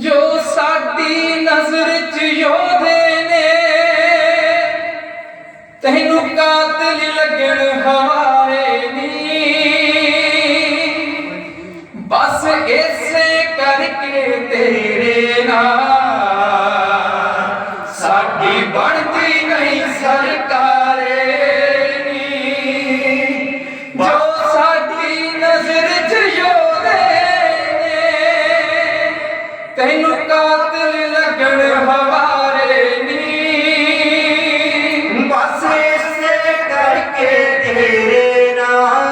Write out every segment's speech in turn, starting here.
ਜੋ ਸਾਡੀ ਨਜ਼ਰ ਚ ਯੋਧੇ ਨੇ, ਤੈਨੂੰ ਕਾਤਲ ਲੱਗਣ ਹਵਾਰੇ ਨੀ ਬਸ ਐਸੇ ਕਰਕੇ ਤੇਰੇ ਨਾਲ ਸਾਡੀ ਬਣਦੀ ਨਹੀਂ ਸਰਕਾਰ। ਤੈਨੂੰ ਕਾਤਲ ਲੱਗਣ ਹਵਾਰੇ ਨੀ। ਬਸ ਇਸੇ ਕਰਕੇ ਤੇਰੇ ਨਾਲ।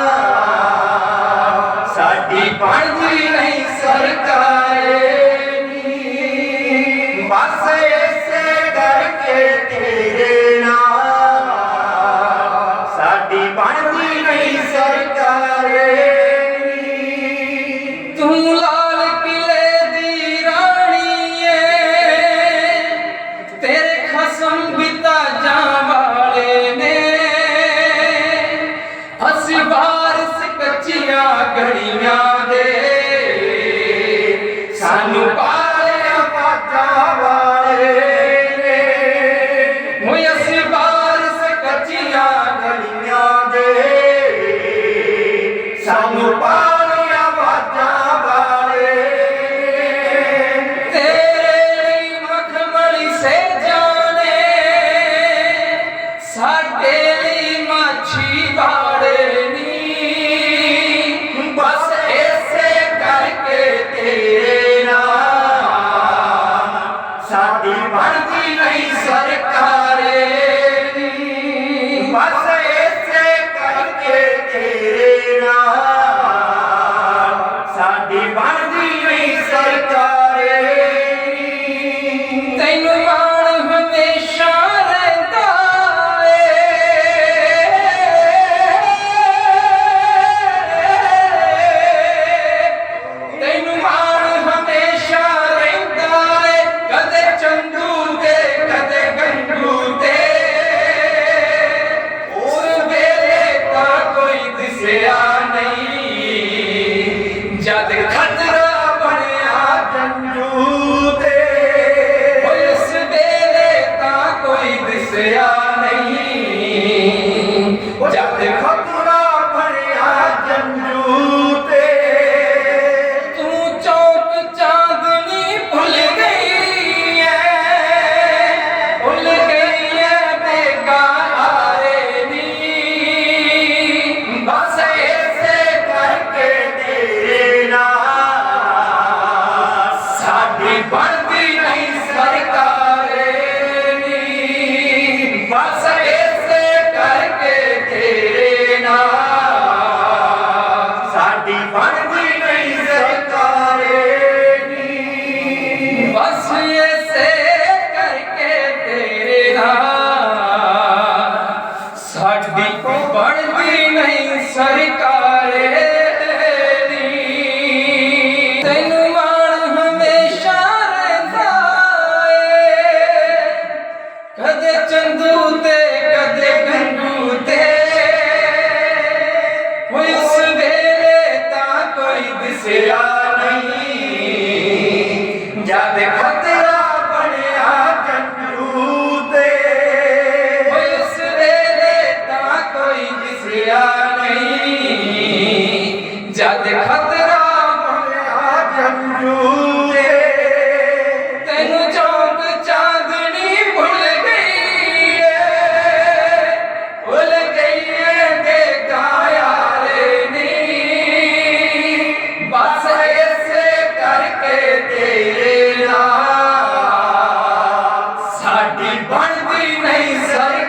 ਸਾਡੀ ਬਣਦੀ ਨਹੀਂ ਸਰਕਾਰੇ ਨੀ। ਬਸ ਇਸੇ ਕਰਕੇ ਤੇਰੇ ਨਾਲ। ਸਾਡੀ ਬਣਦੀ ਨਹੀਂ ਸਰਕਾਰੇ घड़ी ਬਣਦੀ ਨਹੀਂ ਸਰਕਾਰੇ। ਬਸ ਸਿਰਾ ਨਹੀਂ। ਜਦ வாழ்வினை சரி